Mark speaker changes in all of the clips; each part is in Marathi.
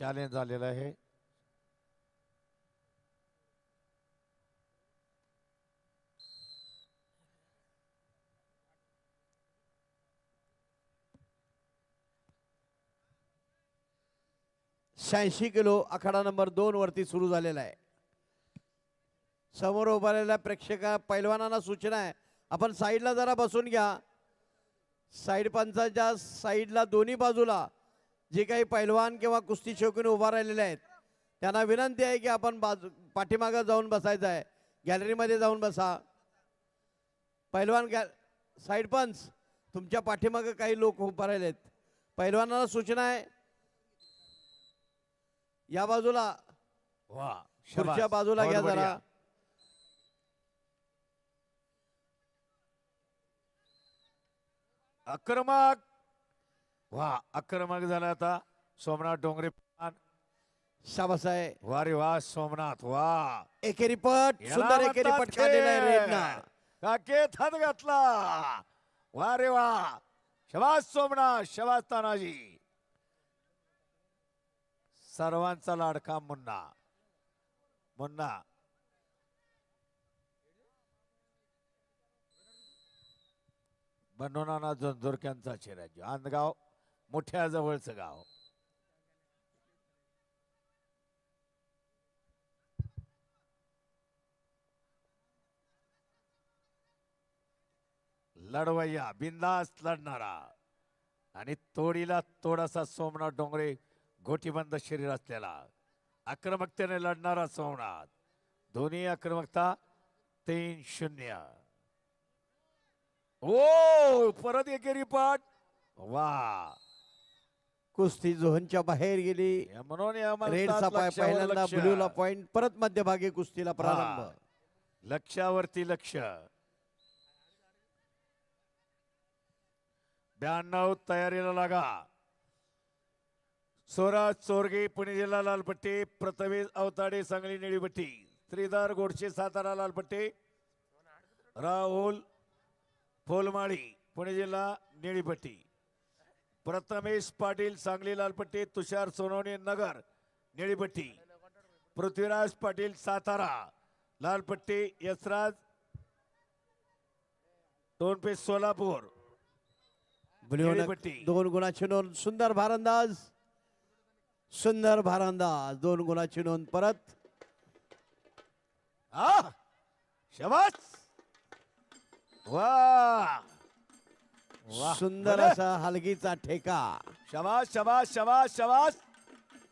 Speaker 1: चॅलेंज झालेलं आहे.
Speaker 2: शहाऐंशी किलो आखाडा नंबर दोन वरती सुरू झालेला आहे. समोर उभारलेल्या प्रेक्षका पैलवानांना सूचना आहे. आपण साईडला जरा बसून घ्या. साईड पंचाच्या साईडला दोन्ही बाजूला जे काही पैलवान किंवा कुस्ती शौकीन उभा राहिलेले आहेत त्यांना विनंती आहे की आपण बाजू पाठीमागं जाऊन बसायचं आहे. गॅलरीमध्ये जाऊन बसा. पैलवान गॅ साईड पंच तुमच्या पाठीमागं काही लोक उभा राहिले आहेत पैलवानांना सूचना आहे. या बाजूला
Speaker 1: शाबास.
Speaker 2: बाजूला घ्या. जरा.
Speaker 1: आक्रमक वा आक्रमक झाला आता. सोमनाथ डोंगरे
Speaker 2: शाबास आहे
Speaker 1: वा रे वा सोमनाथ वा.
Speaker 2: एकेरी पट सुंदर एकेरी पट
Speaker 1: काकेत हात घातला. वा रे वा. शबास सोमनाथ शबास तानाजी. सर्वांचा लाडका मुन्ना. मुन्ना. बनवणारा झंझोरक्यांचा चिराज्य आंदगाव मोठ्या जवळचं गाव. लढवय्या बिंदास लढणारा. आणि तोडीला तोडासा सोमनाथ डोंगरे गोटीबंद शरीर असलेला. आक्रमकतेने लढणारा सोमनाथ. दोन्ही आक्रमकता तीन शून्य. ओ परत एकेरी पाठ. वा.
Speaker 2: कुस्ती झोनच्या बाहेर गेली.
Speaker 1: या म्हणून या म्हणतात
Speaker 2: रेडचा पाय
Speaker 1: लक्ष्यावर
Speaker 2: पहिल्यांदा
Speaker 1: लक्ष.
Speaker 2: ब्ल्यूला पॉइंट परत मध्यभागी कुस्तीला प्रारंभ.
Speaker 1: लक्षावरती लक्ष. ब्याण्णव तयारीला लागा. स्वराज चोरगे पुणे जिल्हा लालपट्टी प्रथमेश अवताडे सांगली निळीपट्टी. श्रीधर गोडशे सातारा लालपट्टी. राहुल फोलमाळी पुणे जिल्हा निळीपट्टी. प्रथमेश पाटील सांगली लालपट्टी तुषार सोनवणे नगर निळीपट्टी. पृथ्वीराज पाटील सातारा. लालपट्टी यशराज टोनपे सोलापूर.
Speaker 2: दोन गुणाची नोंद सुंदर भारंदाज. सुंदर भारंदाज दोन गुणाची नोंद परत.
Speaker 1: हा शबास. वा.
Speaker 2: सुंदर. असा हलगीचा ठेका.
Speaker 1: शबास शबास शबास शबास.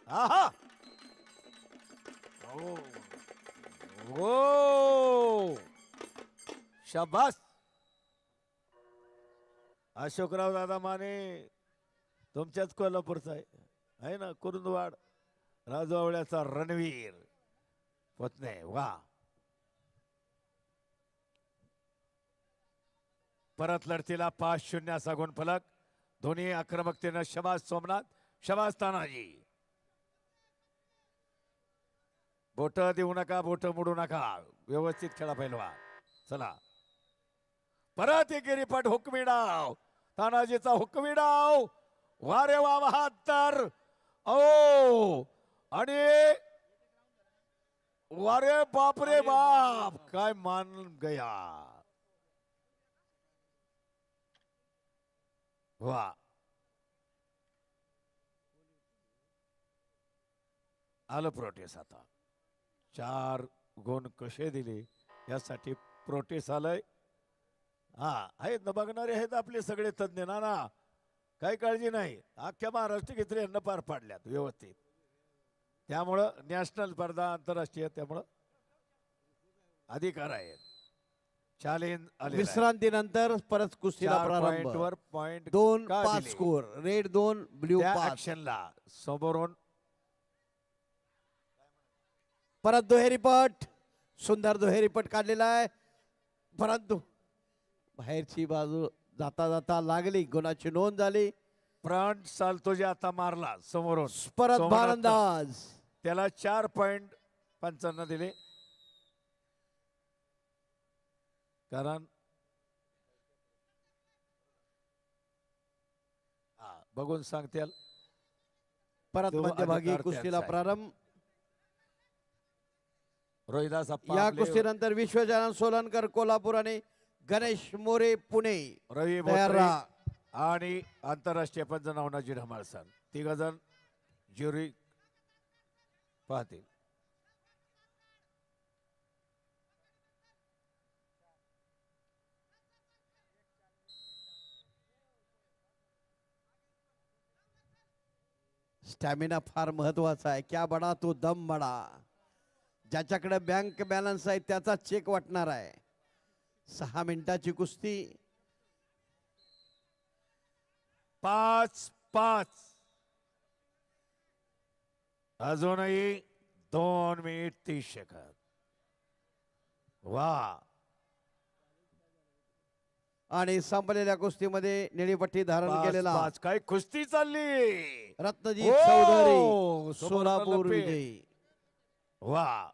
Speaker 1: आहा. ओ. शबास. अशोकराव दादा माने तुमच्याच कोल्हापूरचा आहे. आहे ना कुरुंदवाड राजवावळ्याचा रणवीर. पत्ने वा. परत लढतीला पाच शून्य असा गुणफलक. दोन्ही आक्रमकतेनं शबाज सोमनाथ शबाज तानाजी. बोट देऊ नका बोट मोडू नका. व्यवस्थित खेळा पहिलवा चला. परत एकेरी पट हुकमी डाव. तानाजीचा हुकमी डाव. वारे वा बहात्तर. ओ! आणि वारे बाप. रे बाप. काय मान गया. वा आलं प्रोटेस आता चार गुण कसे दिले यासाठी प्रोटेस आलंय हा आहेत ना बघणारे आहेत आपले सगळे तज्ज्ञ ना ना काही काळजी नाही अख्ख्या महाराष्ट्र घेतले यांना पार पाडल्यात व्यवस्थित त्यामुळं नॅशनल स्पर्धा आंतरराष्ट्रीय त्यामुळं अधिकार आहेत आले
Speaker 2: विश्रांतीनंतर परत कुस्तीला प्रारंभ.
Speaker 1: वर पॉइंट
Speaker 2: दोन पाच? स्कोर रेड दोन ब्ल्यू
Speaker 1: ऍक्शनला समोरून
Speaker 2: परत दुहेरी पट सुंदर दुहेरी पट काढलेला आहे. परंतु बाहेरची बाजू जाता जाता लागली गुणाची नोंद झाली.
Speaker 1: फ्रंट चालतो जे आता मारला समोरून.
Speaker 2: परत. भारंदाज.
Speaker 1: त्याला चार पॉइंट पंचांना दिले. कारण बघून सांगत्याल
Speaker 2: परत मध्यभागी कुस्तीला. प्रारंभ
Speaker 1: रोहिदास
Speaker 2: या कुस्तीनंतर विश्वजानंद सोलनकर कोल्हापूर आणि गणेश मोरे पुणे
Speaker 1: रवी आणि आंतरराष्ट्रीय पंच नवनाजी ढमाळ सर तिघ जण ज्युरी पाहतील
Speaker 2: स्टॅमिना फार महत्त्वाचा आहे. क्या बडा तो दम बडा. ज्याच्याकडे बँक बॅलन्स आहे त्याचा चेक वाटणार आहे. सहा मिनिटाची कुस्ती.
Speaker 1: पाच पाच. अजूनही दोन मिनिट तीस सेकंद. वा.
Speaker 2: आणि संपलेल्या कुस्तीमध्ये निळीपट्टी धारण
Speaker 1: पाच
Speaker 2: केलेला.
Speaker 1: पाच काय कुस्ती चालली.
Speaker 2: रत्नजीत
Speaker 1: ओ,
Speaker 2: चौधरी सोलापूर
Speaker 1: लपेट.
Speaker 2: विजयी.
Speaker 1: वा.